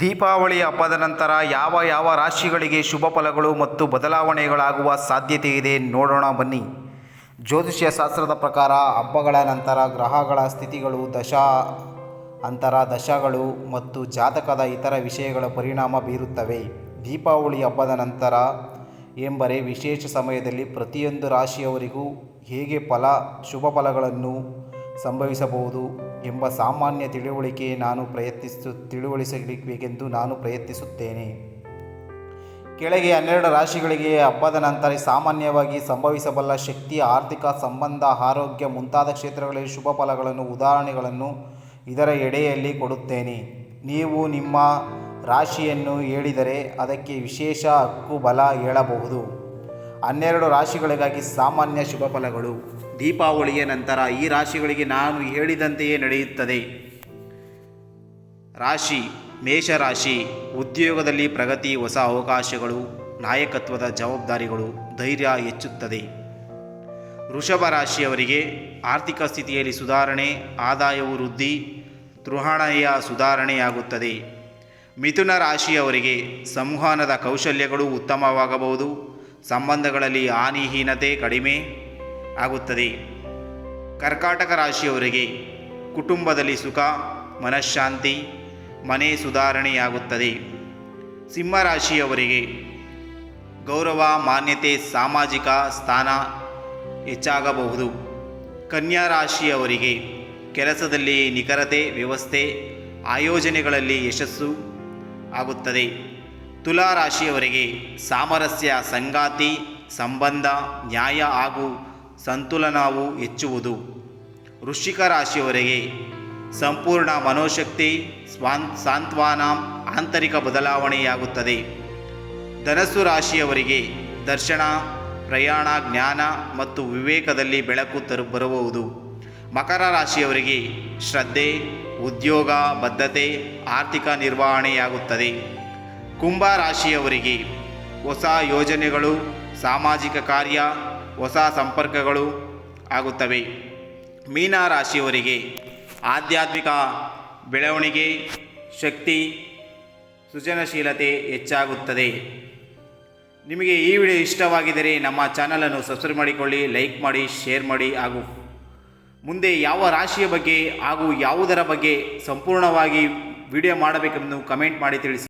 ದೀಪಾವಳಿ ಹಬ್ಬದ ನಂತರ ಯಾವ ಯಾವ ರಾಶಿಗಳಿಗೆ ಶುಭ ಫಲಗಳು ಮತ್ತು ಬದಲಾವಣೆಗಳಾಗುವ ಸಾಧ್ಯತೆ ಇದೆ ನೋಡೋಣ ಬನ್ನಿ. ಜ್ಯೋತಿಷ್ಯ ಶಾಸ್ತ್ರದ ಪ್ರಕಾರ ಹಬ್ಬಗಳ ನಂತರ ಗ್ರಹಗಳ ಸ್ಥಿತಿಗಳು, ದಶಾ ಅಂತರ ದಶಗಳು ಮತ್ತು ಜಾತಕದ ಇತರ ವಿಷಯಗಳ ಪರಿಣಾಮ ಬೀರುತ್ತವೆ. ದೀಪಾವಳಿ ಹಬ್ಬದ ನಂತರ ಎಂಬರೆ ವಿಶೇಷ ಸಮಯದಲ್ಲಿ ಪ್ರತಿಯೊಂದು ರಾಶಿಯವರಿಗೂ ಹೇಗೆ ಫಲ, ಶುಭ ಫಲಗಳನ್ನು ಸಂಭವಿಸಬಹುದು ಎಂಬ ಸಾಮಾನ್ಯ ತಿಳುವಳಿಕೆ ನಾನು ಪ್ರಯತ್ನಿಸು ತಿಳುವಳಿಸಬೇಕೆಂದು ನಾನು ಪ್ರಯತ್ನಿಸುತ್ತೇನೆ. ಕೆಳಗೆ ಹನ್ನೆರಡು ರಾಶಿಗಳಿಗೆ ಹಬ್ಬದ ನಂತರ ಸಾಮಾನ್ಯವಾಗಿ ಸಂಭವಿಸಬಲ್ಲ ಶಕ್ತಿ ಆರ್ಥಿಕ ಸಂಬಂಧ, ಆರೋಗ್ಯ ಮುಂತಾದ ಕ್ಷೇತ್ರಗಳಲ್ಲಿ ಶುಭ ಫಲಗಳನ್ನು, ಉದಾಹರಣೆಗಳನ್ನು ಇದರ ಎಡೆಯಲ್ಲಿ ಕೊಡುತ್ತೇನೆ. ನೀವು ನಿಮ್ಮ ರಾಶಿಯನ್ನು ಹೇಳಿದರೆ ಅದಕ್ಕೆ ವಿಶೇಷ ಹಕ್ಕು ಬಲ ಹೇಳಬಹುದು. ಹನ್ನೆರಡು ರಾಶಿಗಳಿಗಾಗಿ ಸಾಮಾನ್ಯ ಶುಭ ಫಲಗಳು. ದೀಪಾವಳಿಯ ನಂತರ ಈ ರಾಶಿಗಳಿಗೆ ನಾನು ಹೇಳಿದಂತೆಯೇ ನಡೆಯುತ್ತದೆ. ರಾಶಿ, ಮೇಷರಾಶಿ, ಉದ್ಯೋಗದಲ್ಲಿ ಪ್ರಗತಿ, ಹೊಸ ಅವಕಾಶಗಳು, ನಾಯಕತ್ವದ ಜವಾಬ್ದಾರಿಗಳು ಧೈರ್ಯ ಹೆಚ್ಚುತ್ತದೆ. ವೃಷಭ ರಾಶಿಯವರಿಗೆ ಆರ್ಥಿಕ ಸ್ಥಿತಿಯಲ್ಲಿ ಸುಧಾರಣೆ ಆದಾಯವು ವೃದ್ಧಿ ತೃಹಣೆಯ ಸುಧಾರಣೆಯಾಗುತ್ತದೆ. ಮಿಥುನ ರಾಶಿಯವರಿಗೆ ಸಂವಹನದ ಕೌಶಲ್ಯಗಳು ಉತ್ತಮವಾಗಬಹುದು. ಸಂಬಂಧಗಳಲ್ಲಿ ಹಾನಿಹೀನತೆ ಕಡಿಮೆ. ಆಗುತ್ತದೆ. ಕರ್ಕಾಟಕ ರಾಶಿಯವರಿಗೆ ಕುಟುಂಬದಲ್ಲಿ ಸುಖ, ಮನಃಶಾಂತಿ, ಮನೆ ಸುಧಾರಣೆಯಾಗುತ್ತದೆ. ಸಿಂಹರಾಶಿಯವರಿಗೆ ಗೌರವ, ಮಾನ್ಯತೆ, ಸಾಮಾಜಿಕ ಸ್ಥಾನ ಹೆಚ್ಚಾಗಬಹುದು. ಕನ್ಯಾ ರಾಶಿಯವರಿಗೆ ಕೆಲಸದಲ್ಲಿ ನಿಖರತೆ, ವ್ಯವಸ್ಥೆ, ಆಯೋಜನೆಗಳಲ್ಲಿ ಯಶಸ್ಸು ಆಗುತ್ತದೆ. ತುಲಾ ರಾಶಿಯವರಿಗೆ ಸಾಮರಸ್ಯ, ಸಂಗಾತಿ, ಸಂಬಂಧ, ನ್ಯಾಯ ಹಾಗೂ ಸಂತುಲನವು ಹೆಚ್ಚುವುದು. ವೃಶ್ಚಿಕ ರಾಶಿಯವರಿಗೆ ಸಂಪೂರ್ಣ ಮನೋಶಕ್ತಿ, ಸ್ವಾನ್, ಸಾಂತ್ವಾನ ಆಂತರಿಕ ಬದಲಾವಣೆಯಾಗುತ್ತದೆ. ಧನಸ್ಸು ರಾಶಿಯವರಿಗೆ ದರ್ಶನ, ಪ್ರಯಾಣ, ಜ್ಞಾನ ಮತ್ತು ವಿವೇಕದಲ್ಲಿ ಬೆಳಕು ತರು, ಬರಬಹುದು. ಮಕರ ರಾಶಿಯವರಿಗೆ ಶ್ರದ್ಧೆ, ಉದ್ಯೋಗ, ಬದ್ಧತೆ, ಆರ್ಥಿಕ ನಿರ್ವಹಣೆಯಾಗುತ್ತದೆ. ಕುಂಭ ರಾಶಿಯವರಿಗೆ ಹೊಸ ಯೋಜನೆಗಳು, ಸಾಮಾಜಿಕ ಕಾರ್ಯ ಹೊಸ ಸಂಪರ್ಕಗಳು ಆಗುತ್ತವೆ. ಮೀನ ರಾಶಿಯವರಿಗೆ ಆಧ್ಯಾತ್ಮಿಕ ಬೆಳವಣಿಗೆ, ಶಕ್ತಿ, ಸೃಜನಶೀಲತೆ ಹೆಚ್ಚಾಗುತ್ತದೆ. ನಿಮಗೆ ಈ ವಿಡಿಯೋ ಇಷ್ಟವಾಗಿದ್ದರೆ ನಮ್ಮ ಚಾನಲನ್ನು ಸಬ್ಸ್ಕ್ರೈಬ್ ಮಾಡಿಕೊಳ್ಳಿ, ಲೈಕ್ ಮಾಡಿ, ಶೇರ್ ಮಾಡಿ ಹಾಗೂ ಮುಂದೆ ಯಾವ ರಾಶಿಯ ಬಗ್ಗೆ ಹಾಗೂ ಯಾವುದರ ಬಗ್ಗೆ ಸಂಪೂರ್ಣವಾಗಿ ವಿಡಿಯೋ ಮಾಡಬೇಕೆಂದು ಕಮೆಂಟ್ ಮಾಡಿ ತಿಳಿಸಿ.